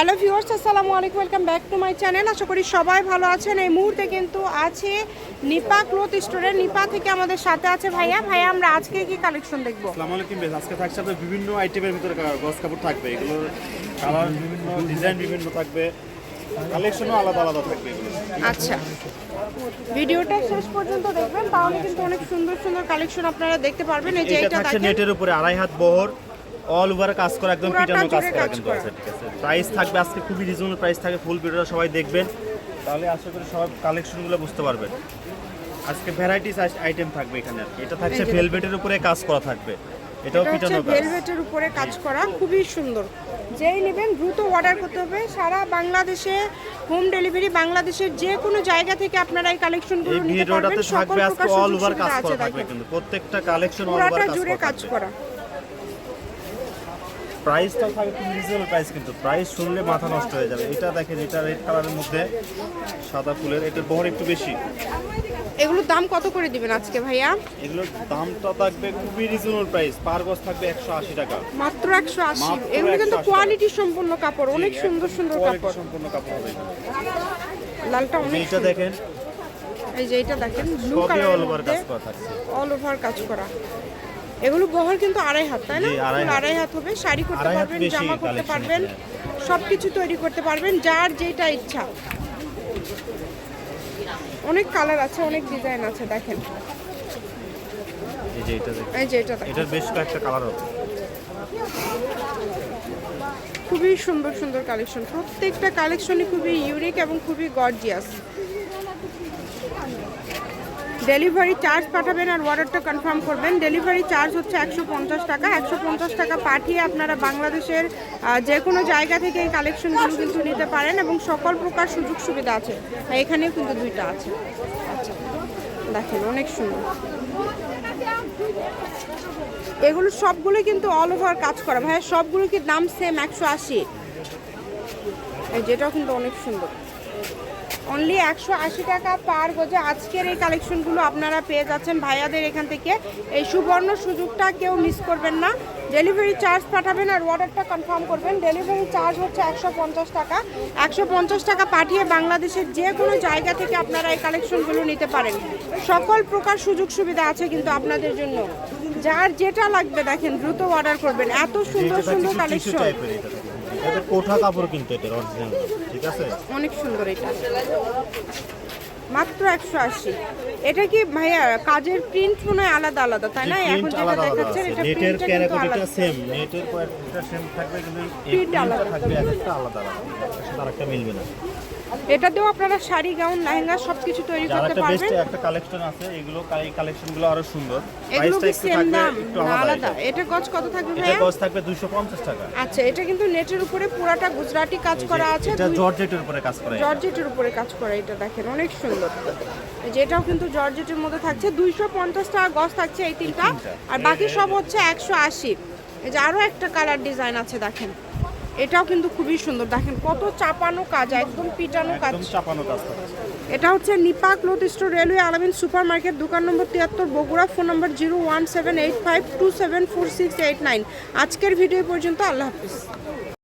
Hello viewers আসসালামু আলাইকুম welcome back to my channel. আশা করি সবাই ভালো আছেন। এই মুহূর্তে কিন্তু আছে নিপা ক্লোথ স্টোরের নিপা থেকে আমাদের সাথে আছে ভাইয়া। ভাইয়া আমরা আজকে কি কালেকশন দেখব? আসসালামু আলাইকুম বেশ আজকে থাকছে আপনার বিভিন্ন আইটেমের ভিতরে গস কাপড় থাকবে। এগুলোর কালার বিভিন্ন ডিজাইন বিভিন্ন থাকবে। কালেকশনও আলাদা আলাদা থাকবে আচ্ছা। ভিডিওটা শেষ পর্যন্ত দেখবেন তাহলে কিন্তু অনেক সুন্দর সুন্দর কালেকশন আপনারা দেখতে পারবেন। এই যে এটা এটা থাকছে নেটের উপরে আড়াই হাত বহর। অল ওভার কাজ করা একদম পিটানো কাজ করা কিন্তু আছে ঠিক আছে। প্রাইস থাকবে আজকে খুবই রিজনেবল প্রাইস থাকে ফুল ভিডিওটা সবাই দেখবেন। তাহলে আশা করি সবাই কালেকশনগুলো বুঝতে পারবেন। আজকে ভ্যারাইটিস আইটেম থাকবে এখানে। এটা থাকছে ভেলভেটের উপরে কাজ করা থাকবে। এটাও পিটানো কাজ। ভেলভেটের উপরে কাজ করা খুবই সুন্দর। যেই নেবেন দ্রুত অর্ডার করতে হবে। সারা বাংলাদেশে হোম ডেলিভারি বাংলাদেশের যে কোনো জায়গা থেকে আপনারা এই কালেকশনগুলো এই নিতে পারবেন। সকল প্রকার অল সুযোগ ওভার কাজ সুবিধা আছে করা থাকবে কিন্তু প্রত্যেকটা কালেকশন অল ওভার কাজ করা। প্রাইসটাও থাকে খুব রিজনেবল প্রাইস কিন্তু প্রাইস শুনলে মাথা নষ্ট হয়ে যাবে। এটা দেখেন এটা রেড কালারের মধ্যে সাদা ফুলের এটার বহর একটু বেশি। এগুলোর দাম কত করে দিবেন আজকে ভাইয়া? এগুলোর দামটা থাকবে খুবই রিজনেবল প্রাইস পার গজ থাকবে একশো আশি টাকা। মাত্র একশো আশি। মাত্র এগুলো কিন্তু 180 কোয়ালিটি সম্পূর্ণ কাপড় অনেক সুন্দর সুন্দর কাপড়। সম্পূর্ণ কাপড় হবে। লালটা অনেক এইটা দেখেন। এই যে এটা দেখেন ব্লু কালারের অল ওভার কাজ করা থাকছে। অল ওভার কাজ করা। এগুলো বহর কিন্তু আড়াই হাত তাই না? আড়াই হাত। হবে। শাড়ি করতে পারবেন জামা করতে পারবেন সব কিছু তৈরি করতে পারবেন যার যেটা ইচ্ছা। অনেক কালার আছে অনেক ডিজাইন আছে দেখেন। এই যে এটা এই যে এটা এটার বেশ কয়েকটা কালার হবে। খুবই সুন্দর সুন্দর কালেকশন প্রত্যেকটা কালেকশনই খুবই ইউনিক এবং খুবই গর্জিয়াস ডেলিভারি চার্জ পাঠাবেন আর অর্ডারটা কনফার্ম করবেন। ডেলিভারি চার্জ হচ্ছে একশো পঞ্চাশ টাকা। একশো পঞ্চাশ টাকা পাঠিয়ে আপনারা বাংলাদেশের যে কোনো জায়গা থেকে এই কালেকশনগুলো কিন্তু নিতে পারেন এবং সকল প্রকার সুযোগ সুবিধা আছে। এখানেও কিন্তু দুইটা আছে। আচ্ছা দেখেন অনেক সুন্দর। এগুলো সবগুলো কিন্তু অল ওভার কাজ করা। ভাই সবগুলো কি দাম সেম একশো আশি? যেটাও কিন্তু অনেক সুন্দর। অনলি একশো আশি টাকা পার গজে আজকের এই কালেকশনগুলো আপনারা পেয়ে যাচ্ছেন ভাইয়াদের এখান থেকে। এই সুবর্ণ সুযোগটা কেউ মিস করবেন না। ডেলিভারি চার্জ পাঠাবেন আর অর্ডারটা কনফার্ম করবেন। ডেলিভারি চার্জ হচ্ছে একশো পঞ্চাশ টাকা। একশো পঞ্চাশ টাকা পাঠিয়ে বাংলাদেশের যে কোনো জায়গা থেকে আপনারা এই কালেকশনগুলো নিতে পারেন। সকল প্রকার সুযোগ সুবিধা আছে কিন্তু আপনাদের জন্য। যার যেটা লাগবে দেখেন দ্রুত অর্ডার করবেন। এত সুন্দর সুন্দর কালেকশন এটা কোঠা কাপড় কিনতে এটা অরিজিনাল ঠিক আছে? অনেক সুন্দর এটা। মাত্র একশো আশি। এটা কি ভাইয়া কাজের প্রিন্ট মনে হয় আলাদা আলাদা তাই না? এখন প্রিন্ট যেটা দেখাচ্ছেন এটা নেটের প্রিন্টটা কিন্তু ক্যারাকোটিটা সেম নেটের কোয়ালিটিটা সেম থাকবে কিন্তু প্রিন্টটা আলাদা। থাকবে একটা আলাদা আলাদা। আরেকটা মিলবে না। এটা এটাতেও আপনারা শাড়ি গাউন লেহেঙ্গা সবকিছু তৈরি করতে একটা বেস্ট পারবেন। একটা কালেকশন আছে এগুলো এই কালেকশনগুলো আরও সুন্দর। এগুলো কি সেম থাকবে দাম? একটু আলাদা এটা। গজ কত থাকবে ভাই এটা গজ থাকবে 250 টাকা। আচ্ছা এটা কিন্তু নেটের উপরে পুরাটা গুজরাটি কাজ করা আছে এটা জর্জেটের উপরে কাজ করা জর্জেটের উপরে কাজ করা এটা দেখেন অনেক সুন্দর। যেটাও কিন্তু জর্জেটের মধ্যে থাকছে। দুইশো পঞ্চাশ টাকা গজ থাকছে এই তিনটা। তিনটা। আর বাকি সব হচ্ছে একশো আশি। এই যে আরও একটা কালার ডিজাইন আছে দেখেন। এটাও কিন্তু খুবই সুন্দর। দেখেন কত চাপানো কাজ একদম পিটানো কাজ। চাপানো কাজ এটা হচ্ছে Nipa cloth store railway Alamin super market দোকান নম্বর তিয়াত্তর Bogura phone number zero one seven eight five two seven four six eight nine. আজকের ভিডিও পর্যন্ত আল্লাহ হাফিজ।